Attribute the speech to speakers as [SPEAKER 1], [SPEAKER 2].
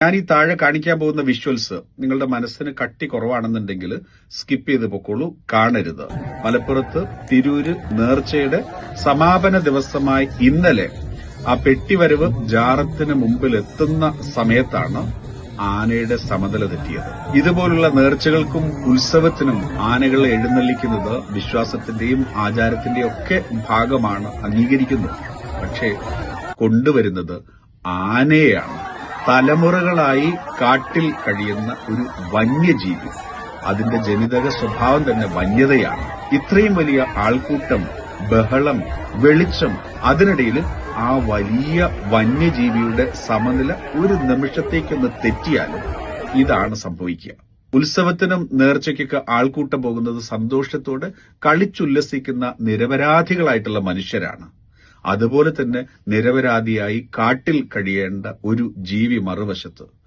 [SPEAKER 1] ഞാൻ ഈ താഴെ കാണിക്കാൻ പോകുന്ന വിഷ്വൽസ് നിങ്ങളുടെ മനസ്സിന് കട്ടി കുറവാണെന്നുണ്ടെങ്കിൽ സ്കിപ്പ് ചെയ്ത് പൊക്കോളൂ കാണരുത്. മലപ്പുറത്ത് തിരൂര് നേർച്ചയുടെ സമാപന ദിവസമായി ഇന്നലെ ആ പെട്ടിവരവ് ജാറത്തിന് മുമ്പിൽ എത്തുന്ന സമയത്താണ് ആനയുടെ സമതല തെറ്റിയത്. ഇതുപോലുള്ള നേർച്ചകൾക്കും ഉത്സവത്തിനും ആനകളെ എഴുന്നള്ളിക്കുന്നത് വിശ്വാസത്തിന്റെയും ആചാരത്തിന്റെയും ഒക്കെ ഭാഗമാണ് അംഗീകരിക്കുന്നത്. പക്ഷേ കൊണ്ടുവരുന്നത് ആനയെയാണ്. തലമുറകളായി കാട്ടിൽ കഴിയുന്ന ഒരു വന്യജീവി. അതിന്റെ ജനിതക സ്വഭാവം തന്നെ വന്യതയാണ്. ഇത്രയും വലിയ ആൾക്കൂട്ടം ബഹളം വെളിച്ചം അതിനിടയിൽ ആ വലിയ വന്യജീവിയുടെ സമനില ഒരു നിമിഷത്തേക്കൊന്ന് തെറ്റിയാലും ഇതാണ് സംഭവിക്കുക. ഉത്സവത്തിനും നേർച്ചയ്ക്കൊക്കെ ആൾക്കൂട്ടം പോകുന്നത് സന്തോഷത്തോടെ കളിച്ചുല്ലസിക്കുന്ന നിരപരാധികളായിട്ടുള്ള മനുഷ്യരാണ്. അതുപോലെ തന്നെ നിരപരാധിയായി കാട്ടിൽ കഴിയേണ്ട ഒരു ജീവി മറുവശത്ത്.